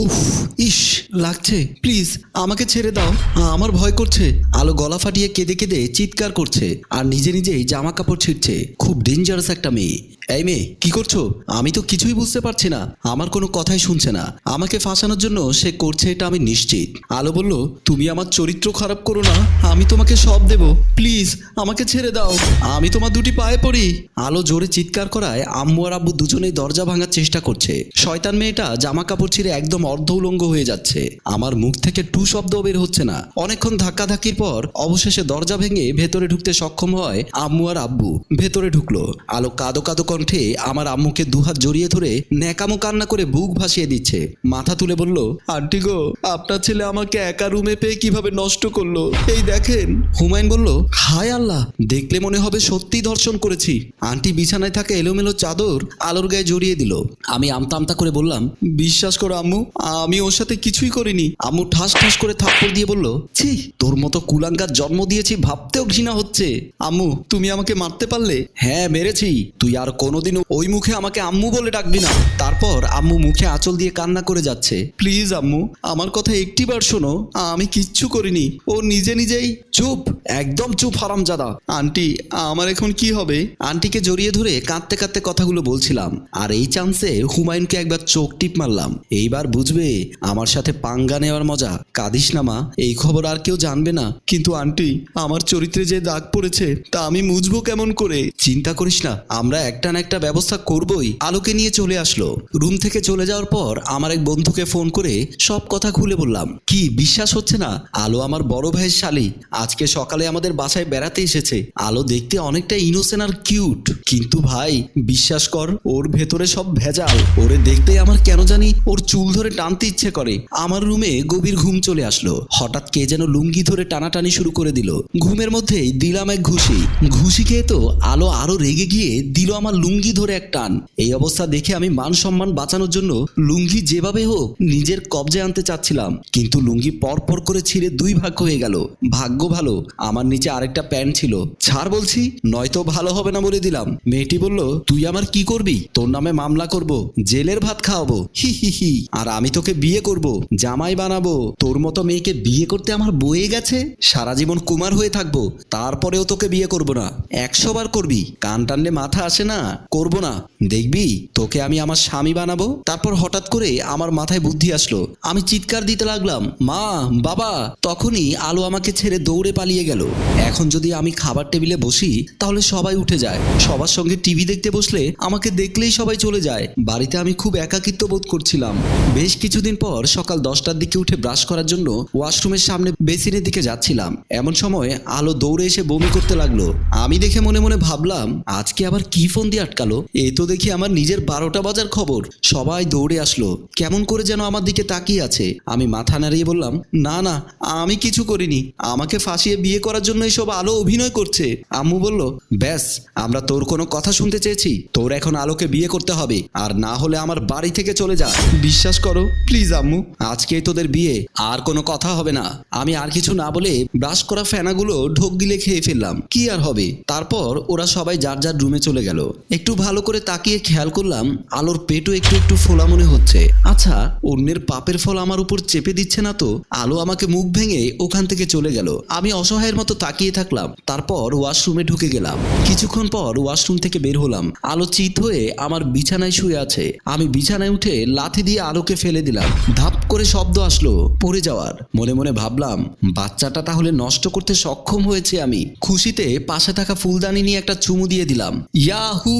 উফ, ইস, লাগছে। প্লিজ, আমাকে ছেড়ে দাও। আমার ভয় করছে। আলো গলা ফাটিয়ে কেঁদে কেঁদে চিৎকার করছে। আর নিজে নিজেই জামা কাপড় ছিঁড়ছে। খুব ডেঞ্জারাস একটা মেয়ে। এই মেয়ে, কি করছ? আমি তো কিছুই বুঝতে পারছি না। আমার কোনো কথাই শুনছে না। আমাকে ফাঁসানোর জন্য সে করছে এটা আমি নিশ্চিত। আলো বলল, তুমি আমার চরিত্র খারাপ করো না। আমি তোমাকে সব দেব। প্লিজ, আমাকে ছেড়ে দাও। আমি তোমার দুটি পায়ে পড়ি। আলো জোরে চিৎকার করায় আম্মু আর আব্বু দুজনেই দরজা ভাঙার চেষ্টা করছে। শয়তান মেয়েটা জামা কাপড় ছিঁড়ে একদম অর্ধ উলঙ্গ হয়ে যাচ্ছে। আমার মুখ থেকে টু শব্দ বের হচ্ছে না। অনেকক্ষণ ধাক্কাধাক্কির পর অবশেষে দরজা ভেঙে ভেতরে ঢুকতে সক্ষম হয় আম্মু আর আব্বু। ভেতরে ঢুকলো। আলো কাদো কাদো কণ্ঠে আমার আম্মুকে দুহাত জড়িয়ে ধরে ন্যাকামো কান্না করে বুক ভাসিয়ে দিচ্ছে। মাথা তুলে বলল, আন্টি গো, আপনার ছেলে আমাকে একা রুমে পেয়ে কীভাবে নষ্ট করল? এই দেখেন। হুমায়ুন বলল, হায় আল্লাহ, দেখলে মনে হবে সত্যি ধর্ষণ করেছি। আন্টি বিছানায় থাকা এলোমেলো চাদর আলোর গায়ে জড়িয়ে দিল। আমি আমতা আমতা করে বললাম, বিশ্বাস করো আম্মু, আমি ওর সাথে কিছুই করিনি। আম্মু ঠাস ঠাস করে থাপ্পড় দিয়ে বলল, ছি, তোর মতো কুলাঙ্গার জন্ম দিয়েছি ভাবতেও ঘৃণা হচ্ছে। আম্মু, তুমি আমাকে মারতে পারলে? হ্যাঁ মেরেছি। তুই আর কোনোদিন ওই মুখে আমাকে আম্মু বলে ডাকবি না। তারপর আম্মু মুখে আঁচল দিয়ে কান্না করে যাচ্ছে। প্লিজ আম্মু, আমার কথা একটিবার শোনো। আমি কিচ্ছু করিনি। ও নিজে নিজেই চুপ একদম চুপ হারাম হারামজাদা। আন্টি আমার এখন কি হবে? আন্টিকে জড়িয়ে ধরে কাঁদতে কাঁদতে কথাগুলো বলছিলাম আর এই চান্সে হুমায়ুনকে একবার চোখ টিপ মারলাম। এইবার বুঝবে আমার সাথে পাঙ্গা নেওয়ার মজা। কাঁদিস না মা এই খবর আর কেউ জানবে না। কিন্তু আন্টি আমার চরিত্রে যে দাগ পড়েছে তা আমি মুছবো কেমন করে? চিন্তা করিস না আমরা একটা না একটা ব্যবস্থা করবই। আলোকে নিয়ে চলে আসলো। রুম থেকে চলে যাওয়ার পর আমার এক বন্ধুকে ফোন করে সব কথা খুলে বললাম। কি বিশ্বাস হচ্ছে না? আলো আমার বড় ভাইয়ের শালি। আজকে সকালে আমাদের বাসায় বেড়াতে এসেছে। আলো দেখতে অনেকটা ইনোসেন্ট আর কিউট কিন্তু ভাই, বিশ্বাস কর, ওর ভেতরে সব ভেজাল। ওরে দেখতে আমার কেন জানি ওর চুল ধরে টানতে ইচ্ছে করে। আমার রুমে গভীর ঘুম চলে আসলো। হঠাৎ কে যেন লুঙ্গি ধরে টানাটানি শুরু করে দিল। ঘুমের মধ্যেই দিলাম এক ঘুষি। ঘুষি খেয়ে তো আলো আরও রেগে গিয়ে দিল আমার লুঙ্গি ধরে এক টান। এই অবস্থা দেখে আমি মান সম্মান বাঁচানোর জন্য লুঙ্গি যেভাবে হোক নিজের কবজে আনতে চাচ্ছিলাম। কিন্তু লুঙ্গি পর পর করে ছিঁড়ে দুই ভাগ হয়ে গেল। ভাগ্য ভালো, আমার নিচে আরেকটা প্যান্ট ছিল। ছাড় বলছি, নয়তো ভালো হবে না বলে দিলাম। মেয়েটি বলল, তুই আমার কি করবি? তোর নামে মামলা করব, জেলের ভাত খাওয়াবো। হি হি হি আর আমি তোকে বিয়ে করব, জামাই বানাবো। তোর মতো মেয়েকে বিয়ে করতে আমার বয়ে গেছে? সারা জীবন কুমার হয়ে থাকব, তারপরেও তোকে বিয়ে করব না। একশো বার করবি, কান টানলে মাথা আসে না। করব না। দেখবি, তোকে আমি আমার স্বামী বানাবো। তারপর হঠাৎ করে আমার মাথায় বুদ্ধি আসলো। আমি চিৎকার দিতে লাগলাম, মা, বাবা! তখনই আলো আমাকে ছেড়ে দৌড়ে পালিয়ে গেল। এখন যদি আমি খাবার টেবিলে বসি, তাহলে সবাই উঠে যায়। সবার সঙ্গে টিভি দেখতে বসলে আমাকে দেখলেই সবাই চলে যায়। বাড়িতে আমি খুব একাকিত্ব বোধ করছিলাম। বেশ কিছুদিন পর সকাল দশটার দিকে উঠে ব্রাশ করার জন্য ওয়াশরুমের সামনে বেসিনের দিকে যাচ্ছিলাম। এমন সময় আলো দৌড়ে এসে বমি করতে লাগল। আমি দেখে মনে মনে ভাবলাম, আজকে আবার কি ফোন দিয়ে আটকালো? এ তো দেখি আমার নিজের বারোটা বাজার খবর। সবাই দৌড়ে আসলো। কেমন করে যেন আমার দিকে তাকিয়ে আছে। আমি মাথা নাড়িয়ে বললাম, না না, আমি কিছু করিনি। আমাকে ফাঁসিয়ে বিয়ে করার জন্য এসব আলো অভিনয় করছে। আম্মু বলল, ব্যাস, আমরা তোর কোনো কথা শুনতে চেয়েছি। তোর এখন আলোকে বিয়ে করতে হবে, আর না হলে আমার বাড়ি থেকে চলে যা। বিশ্বাস করো প্লিজ আম্মু, আজকেই তোদের বিয়ে, আর কোনো কথা হবে না। আমি আর কিছু না বলে ব্রাশ করা ফেনাগুলো ঢোক গিলে খেয়ে ফেললাম। কি আর হবে? তারপর ওরা সবাই যার যার রুমে চলে গেল। একটু ভালো করে তাকিয়ে খেয়াল করলাম, আলোর পেটও একটু একটু ফোলা মনে হচ্ছে। আচ্ছা অন্যের পাপের ফল আমার উপর চেপে দিচ্ছে না তো? আলো আমাকে মুখ ভেঙে ওখান থেকে চলে গেল। আমি অসহায়ের মতো তাকিয়ে থাকলাম। তারপর ওয়াশরুমে ঢুকে গেলাম। কিছুক্ষণ পর ওয়াশরুম থেকে বের হলাম। আলো চিত হয়ে আমার বিছানায় শুয়ে আছে। আমি বিছানায় উঠে লাথি দিয়ে আলোকে ফেলে দিলাম। ধাপ করে শব্দ আসলো, পড়ে যাওয়ার। মনে মনে ভাবলাম, বাচ্চাটা তাহলে নষ্ট করতে সক্ষম হয়েছে আমি। খুশিতে পাশে থাকা ফুলদানি নিয়ে একটা চুমু দিয়ে দিলাম, ইয়াহু,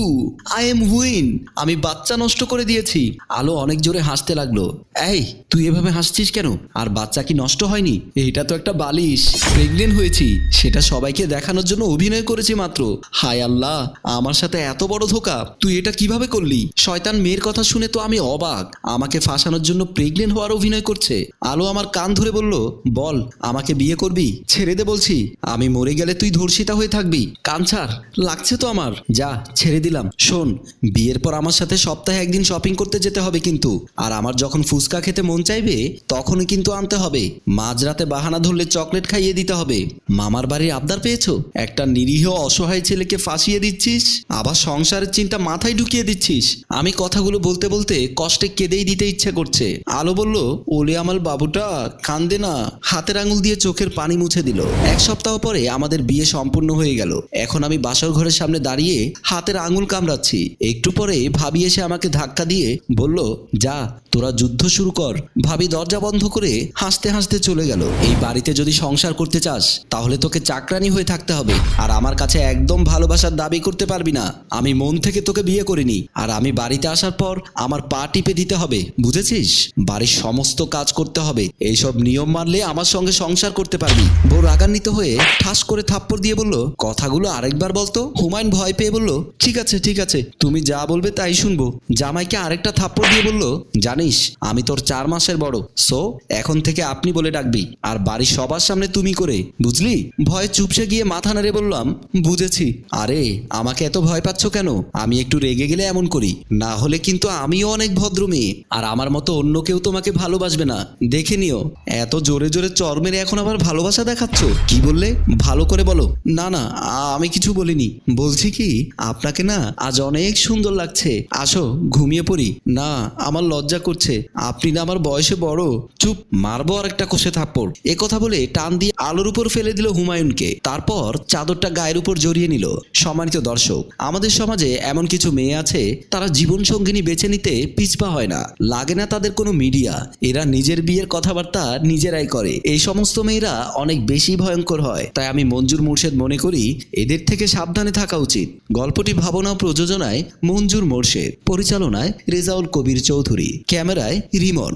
আই এম হুইন, আমি বাচ্চা নষ্ট করে দিয়েছি। আলো অনেক জোরে হাসতে লাগল, এই, তুই এভাবে হাসছিস কেন? আর বাচ্চা কি নষ্ট হয়নি? এটা তো একটা বালিশ। প্রেগনেন্ট হয়েছি, সেটা সবাইকে দেখানোর জন্য অভিনয় করেছি মাত্র। হায় আল্লাহ, আমার সাথে এত বড় ধোকা। তুই এটা কীভাবে করলি? শয়তান মেয়ের কথা শুনে তো আমি অবাক। আমাকে ফাঁসানোর জন্য প্রেগনেন্ট হওয়ার অভিনয় করছে। আলো আমার কান ধরে বলল, বল, আমাকে বিয়ে করবি? ছেড়ে দে বলছি। আমি মরে গেলে তুই ধর্ষিতা হয়ে থাকবি। কান লাগছে তো আমার। যা, ছেড়ে দিলাম। দিলাম শোন, বিয়ের পর আমার সাথে সপ্তাহে একদিন শপিং করতে যেতে হবে কিন্তু। আর আমার যখন ফুচকা খেতে মন চাইবে, তখনই কিন্তু আনতে হবে। মাঝরাতে বাহানা ধরলে চকলেট খাইয়ে দিতে হবে। মামার বাড়ির আবদার পেয়েছ? একটা নিরীহ অসহায় ছেলেকে ফাঁসিয়ে দিচ্ছিস? আবার সংসারের চিন্তা মাথায় ঢুকিয়ে দিচ্ছিস? আমি কথাগুলো বলতে বলতে কষ্টে কেঁদেই দিতে ইচ্ছে করছে। আলো বলল ওলে আমাল বাবুটা কান্দে না, হাতের আঙুল দিয়ে চোখের পানি মুছে দিল। এক সপ্তাহ পরে আমাদের বিয়ে সম্পূর্ণ হয়ে গেল। এখন আমি বাসর ঘরের সামনে দাঁড়িয়ে হাতের আঙুল কামড়াচ্ছি। একটু পরে ভাবি এসে আমাকে ধাক্কা দিয়ে বলল, যা তোরা যুদ্ধ শুরু কর। ভাবি দরজা বন্ধ করে হাসতে হাসতে চলে গেল। এই বাড়িতে যদি সংসার করতে চাস, তাহলে তোকে চাকরানি হয়ে থাকতে হবে। আর আমার কাছে একদম ভালোবাসার দাবি করতে পারবি না। আমি মন থেকে তোকে বিয়ে করিনি। আর আমি বাড়িতে আসার পর আমার পা টিপে দিতে হবে। বুঝেছিস? বাড়ির সমস্ত কাজ করতে হবে। এইসব নিয়ম মানলে আমার সঙ্গে সংসার করতে পারবি। বউ রাগান্বিত হয়ে ঠাস করে থাপ্পড় দিয়ে বলল, কথাগুলো আরেকবার বলতো? হুমায়ুন ভয় পেয়ে বলল, ঠিক আছে ঠিক আছে। তুমি যা বলবে তাই শুনব। জামাইকে আরেকটা থাপ্পড় দিয়ে বলল জানিস, আমি তোর চার মাসের বড়। সো এখন থেকে আপনি বলে ডাকবি। আর বাড়ির সবার সামনে তুমি করে, বুঝলি? ভয়ে চুপসে গিয়ে মাথা নাড়ে বললাম, বুঝেছি। আরে, আমাকে এত ভয় পাচ্ছ কেন? আমি একটু রেগে গেলে এমন করি। না হলে কিন্তু আমিও অনেক ভদ্র মেয়ে। আর আমার মতো অন্য কেউ তোমাকে ভালোবাসবে না। দেখে নিও, এত জোরে জোরে চর মেরে এখন আবার ভালোবাসা দেখাচ্ছ? কি বললে? ভালো করে বলো। না না, আমি কিছু বলিনি। বলছি কি, আপনাকে না আজ অনেক সুন্দর লাগছে। আসো, ঘুমিয়ে পড়ি। না, আমার লজ্জা করছে। আপনি না আমার বয়সে বড়। চুপ, মারবো আর একটা কষে থাপ্পড়। এ কথা বলে টান দিয়ে আলোর উপর ফেলে দিল হুমায়ুনকে। তারপর চাদরটা গায়ের উপর জড়িয়ে নিল সম্মানিত দর্শক। আমাদের সমাজে এমন কিছু মেয়ে আছে, তারা জীবন সঙ্গিনী বেছে নিতে পিছপা হয় না। লাগে না তাদের কোনো মিডিয়া। এরা নিজের বিয়ের কথাবার্তা নিজেরাই করে। এই সমস্ত মেয়েরা অনেক বেশি ভয়ঙ্কর হয়। তাই আমি মঞ্জুর মোর্শেদ মনে করি, এদের থেকে সাবধানে থাকা উচিত। গল্পটি ভাবনা প্রযোজনায় মঞ্জুর মোর্শেদ। পরিচালনায় রেজাউল কবির চৌধুরী। ক্যামেরায় রিমন।